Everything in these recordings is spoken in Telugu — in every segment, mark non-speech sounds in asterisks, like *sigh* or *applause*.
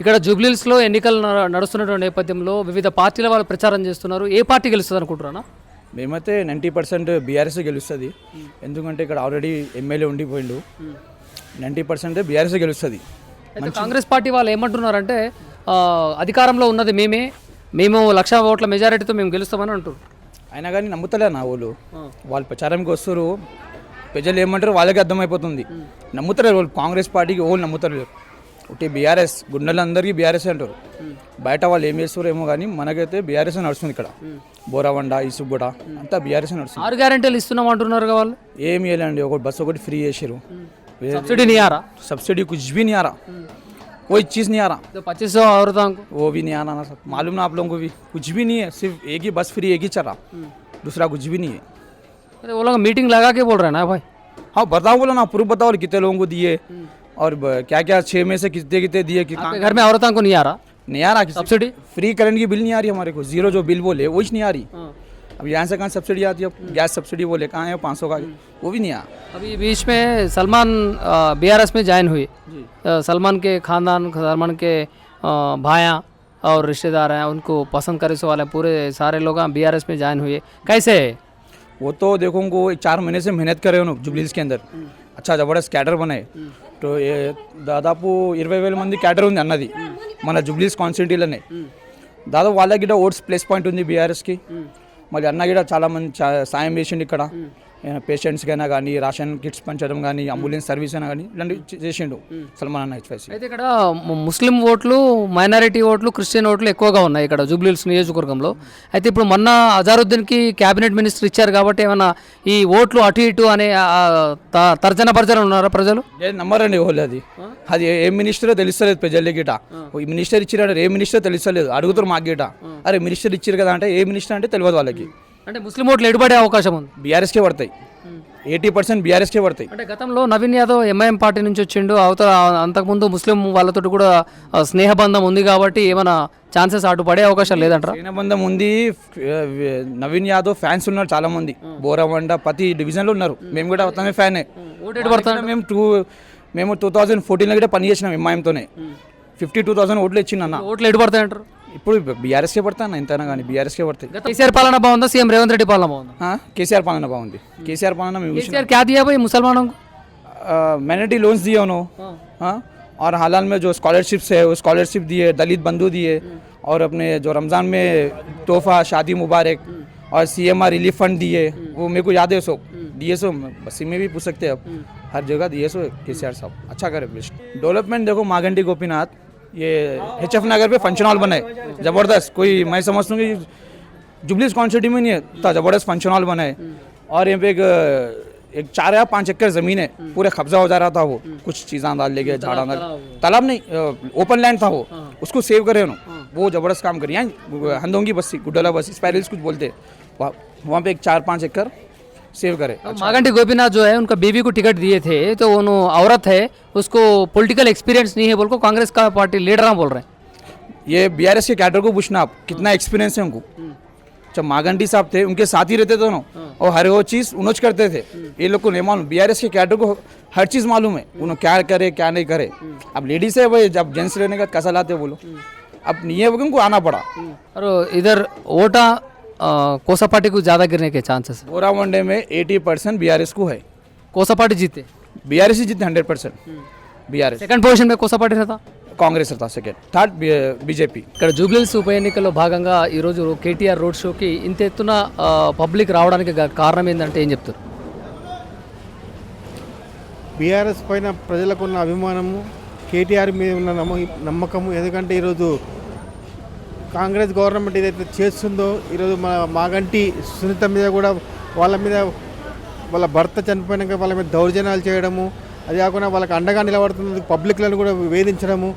ఇక్కడ జూబ్లీస్లో ఎన్నికలు నడుస్తున్నటువంటి నేపథ్యంలో వివిధ పార్టీల వాళ్ళు ప్రచారం చేస్తున్నారు. ఏ పార్టీ గెలుస్తుంది అనుకుంటున్నా మేమైతే నైంటీ పర్సెంట్ బీఆర్ఎస్ గెలుస్తుంది. ఎందుకంటే ఇక్కడ ఆల్రెడీ ఎమ్మెల్యే ఉండిపోయిండు. నైంటీ పర్సెంట్ బీఆర్ఎస్ గెలుస్తుంది. కాంగ్రెస్ పార్టీ వాళ్ళు ఏమంటున్నారంటే అధికారంలో ఉన్నది మేమే మేము లక్ష ఓట్ల మెజారిటీతో మేము గెలుస్తామని అంటారు అయినా కానీ నమ్ముతలే నా వాళ్ళు. వాళ్ళు ప్రచారంకి వస్తారు ప్రజలు ఏమంటారు వాళ్ళకి అర్థమైపోతుంది. నమ్ముతారు వాళ్ళు కాంగ్రెస్ పార్టీకి ఓళ్ళు నమ్ముతారు ఒకటి బీఆర్ఎస్ గుండెలందరికీ బీఆర్ఎస్ అంటారు బయట వాళ్ళు ఏం చేస్తారో ఏమో కానీ మనకైతే బీఆర్ఎస్ నడుస్తుంది ఇక్కడ బోరావండ ఇసుగూడ అంతా బీఆర్ఎస్ నడుస్తుంది ఆరు గ్యారెంటీలు ఇస్తున్నాం అంటున్నారు వాళ్ళు ఏం చేయలేండి ఒక బస్సు ఒకటి ఫ్రీ చేసారు సబ్సిడీ नहीं आ रहा सब्सिडी कुछ भी नहीं आ रहा कोई चीज़ नहीं आ रहा तो पच्चीस सौ औरतों को वो भी नहीं आना ना सब मालूम ना आप लोगों को भी कुछ भी नहीं है सिर्फ एक ही बस फ्री एक ही चल रहा दूसरा कुछ भी नहीं है अरे वो लोग मीटिंग लगा के बोल रहे हैं ना भाई हाँ बताओ बोलो ना प्रूफ बताओ कितने लोगों को दिए और क्या क्या छः में से कितने कितने दिए कितना घर में औरतों को नहीं आ रहा? नहीं आ रहा सब्सिडी फ्री करंट की बिल नहीं आ रही हमारे को। ज़ीरो जो बिल बोले वो नहीं आ रही। हाँ। अब यहाँ से कहाँ सब्सिडी आती है? गैस सब्सिडी बोले कहाँ है? पाँच का हम्म। वो भी नहीं आ। अभी बीच में सलमान बी में ज्वाइन हुए। सलमान के खानदान सलमान के भाया और रिश्तेदार हैं उनको पसंद करे वाले पूरे सारे लोग बी आर में ज्वाइन हुए। कैसे? है वो तो देखो उनको चार महीने से मेहनत करे उन्होंने जुबलीस के अंदर। हम्म। अच्छा ज़बरदस्त कैडर बनाए। हम्म। దాదాపు ఇరవై వేల మంది క్యాడర్ ఉంది అన్నది. మన జుబ్లీస్ కాన్స్టిట్యూటీలోనే దాదాపు వాళ్ళ గిట ఓట్స్ ప్లస్ పాయింట్ ఉంది బీఆర్ఎస్కి. మళ్ళీ అన్న గిట చాలా మంది చా- సాయం చేసిండు ఇక్కడ. పేషెంట్స్కి అయినా కానీ రాషన్ కిట్స్ పంచడం కానీ అంబులెన్స్ సర్వీస్ అయినా కానీ ఇలాంటివి చేసిండు సల్మాన్ అన్న హెచ్వైసీ అయితే ఇక్కడ ముస్లిం ఓట్లు మైనారిటీ ఓట్లు క్రిస్టియన్ ఓట్లు ఎక్కువగా ఉన్నాయి ఇక్కడ జూబ్లీహిల్స్ నియోజకవర్గంలో. అయితే ఇప్పుడు మొన్న అజారుద్దీన్కి క్యాబినెట్ మినిస్టర్ ఇచ్చారు కాబట్టి ఏమన్నా ఈ ఓట్లు అటు ఇటు అనే తర్జన భర్జన ఉన్నారా ప్రజలు? నమ్మరండి వాళ్ళు అది. అది ఏ- మినిస్టరో తెలుస్తలేదు ప్రజల గిట. ఈ మినిస్టర్ ఇచ్చిరాడు ఏ మినిస్టర్ తెలుస్తలేదు. అడుగుతారు మాకు గిట. అరే మినిస్టర్ ఇచ్చారు కదా అంటే ఏ మినిస్టర్ అంటే తెలియదు వాళ్ళకి. అంటే ముస్లిం ఓట్లు ఎడుపడే అవకాశం ఉంది. బీఆర్ఎస్కే పడతాయి. ఎయిటీ పర్సెంట్ బీఆర్ఎస్కే పడతాయి. అంటే గతంలో నవీన్ యాదవ్ ఎంఐఎం పార్టీ నుంచి వచ్చిండు. అవతల అంతకుముందు ముస్లిం వాళ్ళతో కూడా స్నేహబంధం ఉంది కాబట్టి ఏమైనా ఛాన్సెస్ అటు పడే అవకాశం లేదంటారా? బంధం ఉంది. నవీన్ యాదవ్ ఫ్యాన్స్ ఉన్నారు చాలా మంది బోరవండ ప్రతి డివిజన్లో ఉన్నారు. మేము కూడా అతనే ఫ్యానే. ఓటు ఎటు పడతాడు మేము టూ మేము టూ థౌజండ్ ఫోర్టీన్లో కూడా పని చేసినాం ఎంఐఎంతోనే. ఫిఫ్టీ టూ థౌసండ్ ఓట్లు ఇచ్చిండు అన్న. ఓట్లు ఎటు పడతాయంటారు? ఇప్పుడు బీఆర్ఎస్కే పడతాను ఎంతైనా కానీ బీఆర్ఎస్కే పడతాయి గత కేసీఆర్ పాలన బాగుందా సీఎం రేవంత్ రెడ్డి పాలన బాగుందా हाँ केसीआर पालना बाउंडी केसीआर पालना में केसीआर क्या दिया भाई मुसलमानों को मैनिटी लोन्स दिए उन्होंने हाँ और हाल में जो स्कॉलरशिप्स है वो स्कॉलरशिप दिए दलित बंधु दिए और अपने जो रमज़ान में तोहफा शादी मुबारक और C M R relief fund दिए वो मेरे को याद है सो दिए सो बसी में भी पूछ सकते हैं अब हर जगह दिए सो के सी आर साहब अच्छा करे बेस्ट डेवलपमेंट देखो मागंडी गोपीनाथ ये एच एफ़ नगर पे फ़ंक्शन हॉल बनाए। ज़बरदस्त। कोई मैं समझता हूँ कि जुबलीस कॉन्स्टिट्यूट में नहीं है इतना ज़बरदस्त फ़ंक्शन हॉल बना है और यहाँ पे एक एक चार या पाँच एकड़ ज़मीन है पूरे कब्जा हो जा रहा था वो। कुछ चीज़ां डाल ले गए झाड़ा डाल तालाब नहीं ओपन लैंड था वो। उसको सेव करे उन्होंने। वो ज़बरदस्त काम करी। यहाँ हंदोंगी बस्ती गुड्डला बस्ती स्पैरल्स कुछ बोलते। हैं वहाँ पे एक चार पाँच एकड़ सेव करे। अब मागंटी गोपीनाथ जो है उनका बीवी को टिकट दिए थे तो उन्होंने औरत है उसको पॉलिटिकल एक्सपीरियंस नहीं है बोल को कांग्रेस का पार्टी लीडर बोल रहे हैं। ये बीआरएस के कैडर को पूछना आप कितना एक्सपीरियंस है उनको? जब मागंटी साहब थे उनके साथ ही रहते दोनों और हर वो चीज़ उन्होंने करते थे। ये लोग को नहीं मालूम बी के कैडर को हर चीज़ मालूम है उन्होंने क्या करे क्या नहीं करे। अब लेडीज़ है भाई जब जेंट्स रहने का कैसा लाते बोलो अब नहीं है उनको आना पड़ा। और इधर वोटा कोसा पार्टी को ज़्यादा गिरने के चांसेस है बोरा वनडे में एटी परसेंट बी को है कोसा पार्टी जीते बी ही जीते hundred percent B second position में కోసా పార్టీ रहता కాంగ్రెస్ था సెకండ్ థర్డ్ బీజేపీ ఇక్కడ జూబ్లీహిల్స్ ఉప ఎన్నికల్లో భాగంగా ఈరోజు కేటీఆర్ రోడ్ షోకి ఇంత ఎత్తున ఆ, పబ్లిక్ రావడానికి గల కారణం ఏంటంటే ఏం చెప్తారు బీఆర్ఎస్ పైన ప్రజలకు ఉన్న అభిమానము కేటీఆర్ మీద ఉన్న నమ్మ నమ్మకము ఎందుకంటే ఈరోజు కాంగ్రెస్ గవర్నమెంట్ ఏదైతే చేస్తుందో ఈరోజు మన మాగంటి సునీత మీద కూడా వాళ్ళ మీద వాళ్ళ భర్త చనిపోయినాక వాళ్ళ మీద దౌర్జన్యాలు చేయడము అది కాకుండా వాళ్ళకి అండగా నిలబడుతున్నందుకు పబ్లిక్లను కూడా వేధించడము.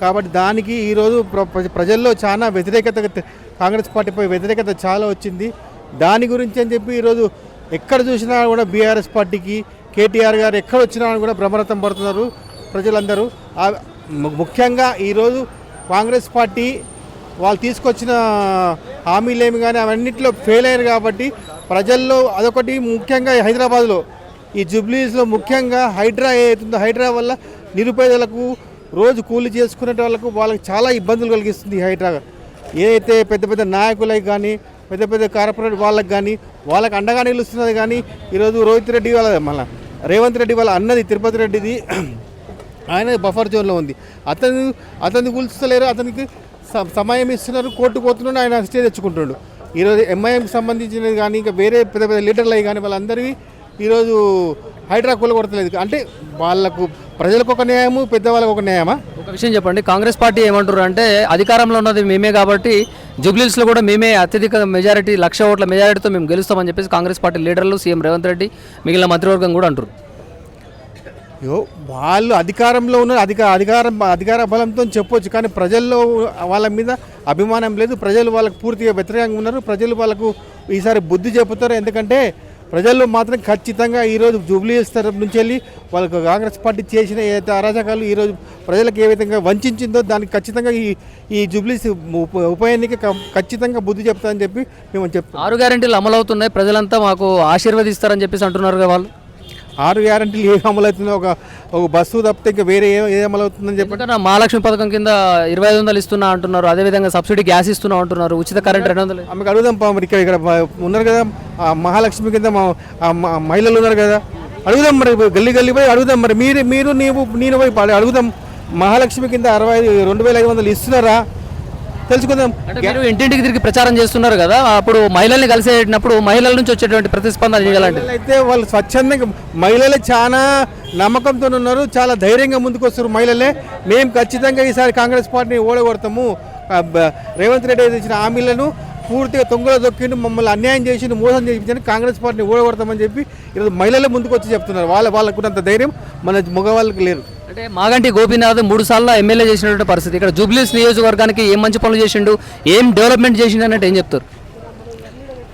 కాబట్టి దానికి ఈరోజు ప్ర- ప్రజల్లో చాలా వ్యతిరేకత కాంగ్రెస్ పార్టీపై వ్యతిరేకత చాలా వచ్చింది. దాని గురించి అని చెప్పి ఈరోజు ఎక్కడ చూసినా కూడా బీఆర్ఎస్ పార్టీకి కేటీఆర్ గారు ఎక్కడ వచ్చినా కూడా భ్రమరథం పడుతున్నారు ప్రజలందరూ. ముఖ్యంగా ఈరోజు కాంగ్రెస్ పార్టీ వాళ్ళు తీసుకొచ్చిన హామీలేమి కానీ అవన్నింటిలో ఫెయిల్ అయ్యారు కాబట్టి ప్రజల్లో అదొకటి ముఖ్యంగా హైదరాబాద్లో. ఈ జూబ్లీస్లో ముఖ్యంగా హైడ్రా ఏతుందో హైడ్రా వల్ల నిరుపేదలకు రోజు కూలి చేసుకునే వాళ్ళకు వాళ్ళకి చాలా ఇబ్బందులు కలిగిస్తుంది హైడ్రా. ఏదైతే పెద్ద పెద్ద నాయకులకి కానీ పెద్ద పెద్ద కార్పొరేట్ వాళ్ళకి కానీ వాళ్ళకి అండగా నిలుస్తున్నది కానీ ఈరోజు రోహిత్ రెడ్డి వాళ్ళ మళ్ళీ రేవంత్ రెడ్డి వాళ్ళ అన్నది తిరుపతి రెడ్డిది. *clears throat* ఆయన బఫర్ జోన్లో ఉంది. అతను అతన్ని కూల్చలేరు అతనికి సమయం ఇస్తున్నారు కోర్టు పోతున్నాడు ఆయన స్టే తెచ్చుకుంటున్నాడు. ఈరోజు ఎంఐఎంకి సంబంధించినది కానీ ఇంకా వేరే పెద్ద పెద్ద లీడర్లు అయ్యి కానీ వాళ్ళందరివి ఈరోజు హైడ్రా కొడతలేదు అంటే వాళ్ళకు ప్రజలకు ఒక న్యాయము పెద్దవాళ్ళకు ఒక న్యాయమా? ఒక విషయం చెప్పండి. కాంగ్రెస్ పార్టీ ఏమంటారు అంటే అధికారంలో ఉన్నది మేమే కాబట్టి జూబ్లీస్లో కూడా మేమే అత్యధిక మెజారిటీ లక్ష ఓట్ల మెజారిటీతో మేము గెలుస్తామని చెప్పేసి కాంగ్రెస్ పార్టీ లీడర్లు సీఎం రేవంత్ రెడ్డి మిగిలిన మంత్రివర్గం కూడా అంటారు వాళ్ళు అధికారంలో ఉన్న అధిక అధికారం అధికార బలంతో చెప్పొచ్చు కానీ ప్రజల్లో వాళ్ళ మీద అభిమానం లేదు. ప్రజలు వాళ్ళకు పూర్తిగా వ్యతిరేకంగా ఉన్నారు. ప్రజలు వాళ్ళకు ఈసారి బుద్ధి చెబుతారు. ఎందుకంటే ప్రజల్లో మాత్రం ఖచ్చితంగా ఈరోజు జూబ్లీ తరపు నుంచి వెళ్ళి వాళ్ళకు కాంగ్రెస్ పార్టీ చేసిన ఏదైతే అరాచకాలు ఈరోజు ప్రజలకు ఏ విధంగా వంచిందో దానికి ఖచ్చితంగా ఈ ఈ జూబ్లీస్ ఉప ఉప ఎన్నిక ఖచ్చితంగా బుద్ధి చెప్తారని చెప్పి మేము చెప్తాం ఆరు గ్యారెంటీలు అమలవుతున్నాయి. ప్రజలంతా మాకు ఆశీర్వదిస్తారని చెప్పేసి అంటున్నారు కదా వాళ్ళు. ఆరు గ్యారంటీలు ఏ అమలు అవుతుందో ఒక ఒక బస్సు తప్పితే ఇంకా వేరే ఏ ఏ అమలు అవుతుందని చెప్పి ఎందుకంటే మహాలక్ష్మి పథకం కింద ఇరవై ఐదు వందలు ఇస్తున్నా అంటున్నారు. అదేవిధంగా సబ్సిడీ గ్యాస్ ఇస్తున్నా అంటున్నారు. ఉచిత కరెంట్ రెండు వందలు. ఆమెకు అడుగుదాం పా మరి ఇక్కడ ఉన్నారు కదా. ఆ మహాలక్ష్మి కింద మహిళలు ఉన్నారు కదా. అడుగుదాం మరి గల్లీ గల్లీ పోయి అడుగుదాం మరి. మీరు మీరు నీవు నేను పోయి అడుగుదాం. మహాలక్ష్మి కింద అరవై రెండు వేల ఐదు వందలు ఇస్తున్నారా? తెలుసుకుందాం. అంటే మీరు ఇంటింటికి తిరిగి ప్రచారం చేస్తున్నారు కదా అప్పుడు మహిళల్ని కలిసేటప్పుడు మహిళల నుంచి వచ్చేటువంటి ప్రతిస్పందన చేయాలంటే అయితే వాళ్ళు స్వచ్ఛందంగా మహిళలే చాలా నమ్మకంతో ఉన్నారు చాలా ధైర్యంగా ముందుకు మహిళలే. మేము ఖచ్చితంగా ఈసారి కాంగ్రెస్ పార్టీని ఓడగొడతాము. రేవంత్ రెడ్డి ఇచ్చిన హామీలను పూర్తిగా తొంగలో దొక్కిండు మమ్మల్ని అన్యాయం చేసి మోసం చేయించని కాంగ్రెస్ పార్టీని ఓడగొడతామని చెప్పి ఈరోజు మహిళలే ముందుకు వచ్చి చెప్తున్నారు. వాళ్ళ వాళ్ళకున్నంత ధైర్యం మన మగవాళ్ళకి లేరు అంటే మాగంటి గోపీనాథ్ మూడు సార్లు ఎమ్మెల్యే చేసినటువంటి పరిస్థితి. ఇక్కడ జూబ్లీస్ నియోజకవర్గానికి ఏం మంచి పనులు చేసిండు ఏం డెవలప్మెంట్ చేసిండు అన్నట్టు ఏం చెప్తారు?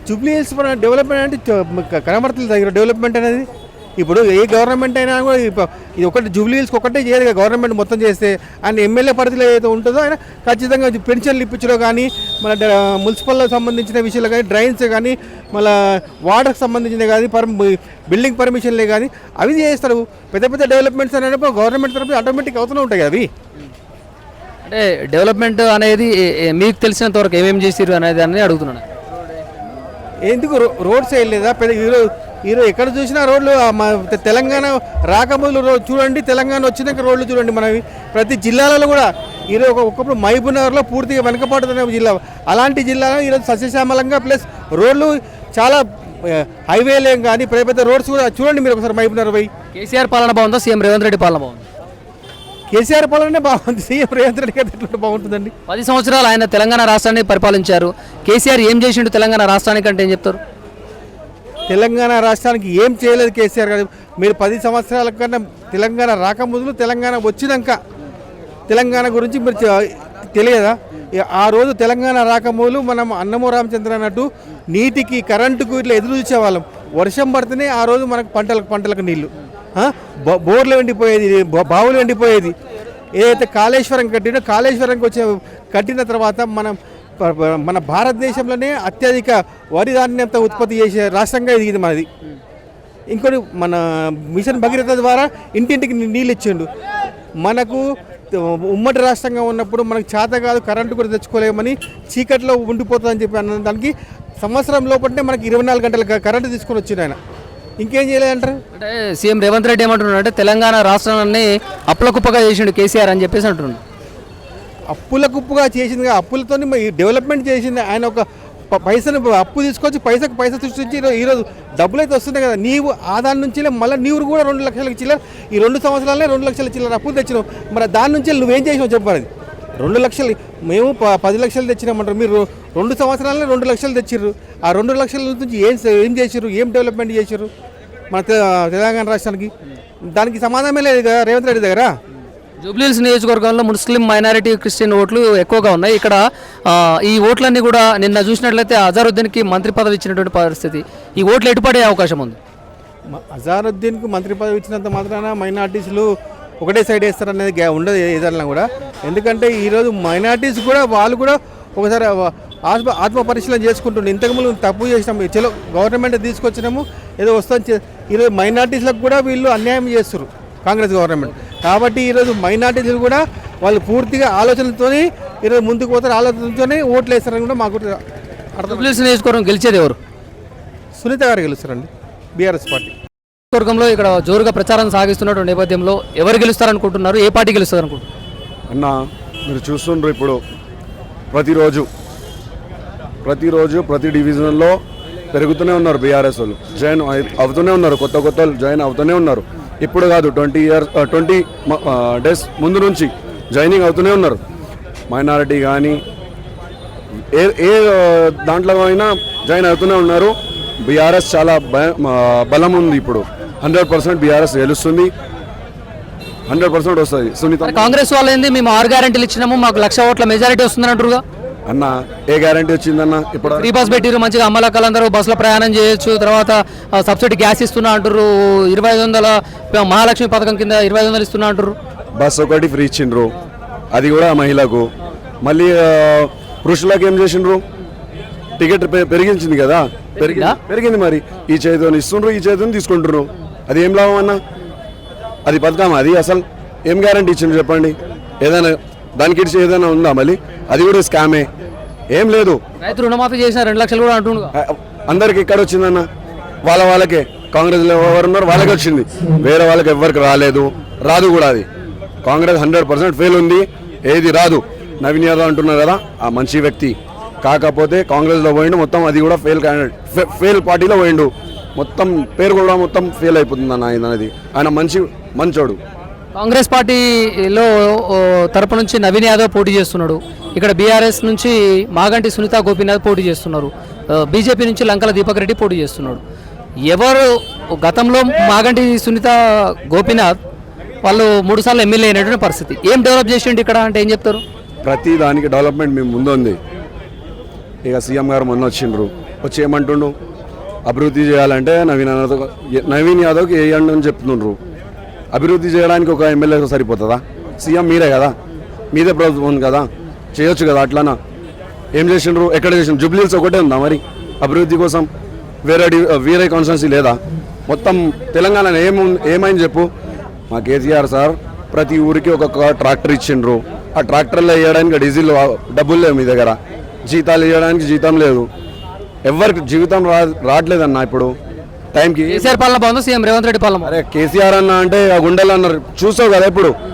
జూబ్లీ హిల్స్ మన డెవలప్మెంట్ అంటే కనబడతలేదు దగ్గర. డెవలప్మెంట్ అనేది ఇప్పుడు ఏ గవర్నమెంట్ అయినా కూడా ఇది ఒకటి జూబ్లీ ఒకటే చేయదు కదా గవర్నమెంట్ మొత్తం చేస్తే. ఆయన ఎమ్మెల్యే పరిధిలో ఏదైతే ఉంటుందో ఆయన ఖచ్చితంగా పెన్షన్లు ఇప్పించడం కానీ మన డ- మున్సిపల్ సంబంధించిన విషయాలు కానీ డ్రైన్స్ కానీ మళ్ళీ వాటర్కి సంబంధించిన కానీ పర్ బిల్డింగ్ పర్మిషన్లే కానీ అవి చేస్తారు పెద్ద పెద్ద డెవలప్మెంట్స్ అనేది గవర్నమెంట్ తరఫు ఆటోమేటిక్ అవుతూనే ఉంటాయి అవి. అంటే డెవలప్మెంట్ అనేది మీకు తెలిసినంత వరకు ఏమేమి చేసిరు అనేది అని అడుగుతున్నాను. ఎందుకు రో- రోడ్స్ వేయలేదా పెద్ద ఈరోజు ఈరోజు ఎక్కడ చూసినా రోడ్లు తెలంగాణ రాకముందు చూడండి తెలంగాణ వచ్చినాక రోడ్లు చూడండి. మనవి ప్రతి జిల్లాలలో కూడా ఈరోజు ఒకప్పుడు మహబూబ్ నగర్లో పూర్తిగా వెనకపడుతున్న జిల్లా. అలాంటి జిల్లాలో ఈరోజు సస్యశ్యామలంగా ప్లస్ రోడ్లు చాలా హైవేలేం కానీ పెద్ద పెద్ద రోడ్స్ కూడా చూడండి మీరు ఒకసారి మహబూబ్ నగర్ పోయి. కేసీఆర్ పాలన బాగుందా? సీఎం రేవంత్ రెడ్డి పాలన బాగుంది? కేసీఆర్ పాలనే బాగుంది. సీఎం రేవంత్ రెడ్డి గారు ఎట్లుంటే బాగుంటుందండి? పది సంవత్సరాలు ఆయన తెలంగాణ రాష్ట్రాన్ని పరిపాలించారు. కేసీఆర్ ఏం చేసిండు తెలంగాణ రాష్ట్రానికి అంటే ఏం చెప్తారు? తెలంగాణ రాష్ట్రానికి ఏం చేయలేదు కేసీఆర్ గారు. మీరు పది సంవత్సరాల కన్నా తెలంగాణ రాకముందు తెలంగాణ వచ్చినాక తెలంగాణ గురించి మీరు తెలియదా? ఆ రోజు తెలంగాణ రాకముందు మనం అన్నమో రామచంద్ర అన్నట్టు నీటికి కరెంటుకు ఇట్లా ఎదురు చూసేవాళ్ళం. వర్షం పడితేనే ఆ రోజు మనకు పంటలకు పంటలకు? బో- బోర్లు ఎండిపోయేది బావులు ఎండిపోయేది. ఏదైతే కాళేశ్వరం కట్టినో కాళేశ్వరంకి వచ్చే కట్టిన తర్వాత మనం మన భారతదేశంలోనే అత్యధిక వరి ధాన్యంత ఉత్పత్తి చేసే రాష్ట్రంగా ఎదిగింది మనది. ఇంకోటి మన మిషన్ భగీరథ ద్వారా ఇంటింటికి నీళ్ళు ఇచ్చిండు. మనకు ఉమ్మడి రాష్ట్రంగా ఉన్నప్పుడు మనకు చేత కాదు కరెంటు కూడా తెచ్చుకోలేమని చీకట్లో ఉండిపోతుందని చెప్పి అన్న దానికి సంవత్సరం లోపలనే మనకి ఇరవై నాలుగు గంటల కరెంటు తీసుకొని వచ్చిండు ఆయన. ఇంకేం చేయలేదంటారు అంటే సీఎం రేవంత్ రెడ్డి ఏమంటున్నాడు అంటే తెలంగాణ రాష్ట్రాన్ని అప్పులకుప్పగా చేసిండు కేసీఆర్ అని చెప్పేసి అంటున్నాడు. అప్పుల కుప్పుగా చేసింది కదా, అప్పులతో డెవలప్మెంట్ చేసింది ఆయన ఒక పైసను అప్పు తీసుకొచ్చి పైసకు పైస సృష్టించి ఈరో- ఈరోజు డబ్బులు అయితే వస్తున్నాయి కదా నీవు ఆదాని నుంచి మళ్ళీ నీవు కూడా రెండు లక్షల చిల్లర ఈ రెండు సంవత్సరాలనే రెండు లక్షల చిల్లర అప్పులు తెచ్చినావు. మరి దాని నుంచి నువ్వేం చేసినావు చెప్పాలి రెండు లక్షలు మేము పది లక్షలు తెచ్చినామంటారు. మీరు రెండు సంవత్సరాలనే రెండు లక్షలు తెచ్చిర్రు. ఆ రెండు లక్షల నుంచి ఏం ఏం చేసిర్రు? ఏం డెవలప్మెంట్ చేసిర్రు? మన తెలంగాణ రాష్ట్రానికి? దానికి సమాధానమే లేదు కదా రేవంత్ రెడ్డి దగ్గర? జూబ్లీహిల్స్ నియోజకవర్గంలో ముస్లిం మైనారిటీ క్రిస్టియన్ ఓట్లు ఎక్కువగా ఉన్నాయి. ఇక్కడ ఈ ఓట్లన్నీ కూడా నిన్న చూసినట్లయితే అజారుద్దీన్కి మంత్రి పదవి ఇచ్చినటువంటి పరిస్థితి. ఈ ఓట్లు ఎటుపడే అవకాశం ఉంది? అజారుద్దీన్కు మంత్రి పదవి ఇచ్చినంత మాత్రాన మైనార్టీస్లు ఒకటే సైడ్ వేస్తారనేది గ్యా- ఉండదు ఏదన్నా కూడా. ఎందుకంటే ఈరోజు మైనార్టీస్ కూడా వాళ్ళు కూడా ఒకసారి ఆత్మ ఆత్మ పరిశీలన చేసుకుంటుండే. ఇంతకుముందు తప్పు చేసినాము. చలో గవర్నమెంట్ తీసుకొచ్చినాము. ఏదో వస్తాం ఈరోజు మైనార్టీస్లకు కూడా వీళ్ళు అన్యాయం చేస్తారు కాంగ్రెస్ గవర్నమెంట్ కాబట్టి ఈరోజు మైనార్టీలు కూడా వాళ్ళు పూర్తిగా ఆలోచనలతోనే ఈరోజు ముందుకు పోతారు. ఆలోచనతోనే ఓట్లు వేస్తారని కూడా మాకు అర్థం నియోజకవర్గం గెలిచేది ఎవరు? సునీత గారు గెలుస్తారండి. BRS party. నియోజకవర్గంలో ఇక్కడ జోరుగా ప్రచారం సాగిస్తున్నటువంటి నేపథ్యంలో ఎవరు గెలుస్తారనుకుంటున్నారు? ఏ పార్టీ గెలుస్తారు అనుకుంటున్నారు అన్న మీరు చూస్తుండ్రు ఇప్పుడు. ప్రతిరోజు ప్రతిరోజు ప్రతి డివిజన్లో పెరుగుతూనే ఉన్నారు బీఆర్ఎస్ వాళ్ళు. జాయిన్ అవుతూనే ఉన్నారు. కొత్త కొత్త వాళ్ళు జాయిన్ అవుతూనే ఉన్నారు. ఇప్పుడు కాదు ట్వంటీ ఇయర్స్ ట్వంటీ డేస్ ముందు నుంచి జాయినింగ్ అవుతూనే ఉన్నారు. మైనారిటీ కానీ ఏ ఏ దాంట్లో అయినా జాయిన్ అవుతూనే ఉన్నారు. బీఆర్ఎస్ చాలా బలం ఉంది ఇప్పుడు. హండ్రెడ్ పర్సెంట్ బీఆర్ఎస్ గెలుస్తుంది. హండ్రెడ్ పర్సెంట్ వస్తుంది. సునీత కాంగ్రెస్ వాళ్ళు ఏంది మేము ఆరు గ్యారెంటీలు ఇచ్చినాము మాకు లక్ష ఓట్ల మెజారిటీ వస్తుందని అంటారుగా అన్న ఏ గ్యారంటీ వచ్చిందన్న? ఇప్పుడు ఫ్రీ బస్ పెట్టిరు మంచిగా అమ్మలక్కలందరూ బస్సులో ప్రయాణం చేయొచ్చు తర్వాత సబ్సిడీ గ్యాస్ ఇస్తున్నా అంటారు ఇరవై ఐదు వందల మహాలక్ష్మి పథకం కింద ఇరవై ఐదు వందలు ఇస్తున్నా అంటారు బస్ ఒకటి ఫ్రీ ఇచ్చిండ్రు. అది కూడా మహిళకు. మళ్ళీ పురుషులకు ఏం చేసిండ్రు? టికెట్ పెరిగించింది కదా. పెరిగిందా? పెరిగింది? మరి. ఈ చేతిని ఇస్తుండ్రు ఈ చేతిని తీసుకుంటున్నారు అది ఏం లాభం అన్న? అది పథకం అది అసలు ఏం గ్యారంటీ ఇచ్చిండ్రు చెప్పండి? ఏదైనా దానికి ఏదైనా ఉందా మళ్ళీ? అది కూడా స్కామే ఏం. లేదు. రైతు రుణమాఫీ చేసిన రెండు లక్షలు కూడా ఆ, అందరికి ఎక్కడ వచ్చిందన్న? వాళ్ళ వాళ్ళకే. కాంగ్రెస్లో ఎవరు ఉన్నారు వాళ్ళకే వచ్చింది. వేరే వాళ్ళకి ఎవరికి రాలేదు. రాదు కూడా అది. కాంగ్రెస్ హండ్రెడ్ పర్సెంట్ ఫెయిల్ ఉంది. ఏది రాదు. నవీన్ యాదవ్ అంటున్నారు కదా ఆ మంచి వ్యక్తి. కాకపోతే కాంగ్రెస్లో పోయిండు మొత్తం అది కూడా ఫెయిల్ క్యాండిడేట్ ఫెయిల్ పార్టీలో పోయిండు. మొత్తం పేరు కూడా మొత్తం ఫెయిల్ అయిపోతుంది అన్న ఆయన అనేది. ఆయన మంచి మంచోడు. కాంగ్రెస్ పార్టీలో తరపు నుంచి నవీన్ యాదవ్ పోటీ చేస్తున్నాడు. ఇక్కడ బీఆర్ఎస్ నుంచి మాగంటి సునీత గోపీనాథ్ పోటీ చేస్తున్నారు. బీజేపీ నుంచి లంకల దీపక్ రెడ్డి పోటీ చేస్తున్నాడు. ఎవరు గతంలో మాగంటి సునీత గోపీనాథ్ వాళ్ళు మూడుసార్లు ఎమ్మెల్యే అయినటువంటి పరిస్థితి. ఏం డెవలప్ చేసిండు ఇక్కడ అంటే ఏం చెప్తారు? ప్రతి దానికి డెవలప్మెంట్ మేము ముందు ఉంది. ఇక సీఎం గారు మొన్న వచ్చిండ్రు. వచ్చి ఏమంటుండు? అభివృద్ధి చేయాలంటే నవీన్ యాదవ్ నవీన్ యాదవ్కి వేయండి అని చెప్తుండ్రు. అభివృద్ధి చేయడానికి ఒక ఎమ్మెల్యే సరిపోతుందా? సీఎం మీరే కదా? మీదే ప్రభుత్వం ఉంది కదా? చేయొచ్చు కదా అట్లానా? ఏం చేసిండ్రు? ఎక్కడ చేసిండ్రు? జూబ్లీస్ ఒకటే ఉందా మరి? అభివృద్ధి కోసం వేరే వేరే కాన్స్టిట్యున్సీ లేదా? మొత్తం తెలంగాణ ఏము ఏమైంది చెప్పు? మా కేసీఆర్ సార్ ప్రతి ఊరికి ఒక ట్రాక్టర్ ఇచ్చిండ్రు. ఆ ట్రాక్టర్లో వేయడానికి డీజిల్ డబ్బులు లేవు మీ దగ్గర. జీతాలు ఇవ్వడానికి జీతం లేదు. ఎవరికి జీవితం రా రావట్లేదన్న ఇప్పుడు. టైంకి కేసీఆర్ పాలన బాగుందా? సీఎం రేవంత్ రెడ్డి పాలన? అరే కేసీఆర్ అన్న అంటే ఆ గుండెలు అన్నారు చూసావు కదా ఇప్పుడు.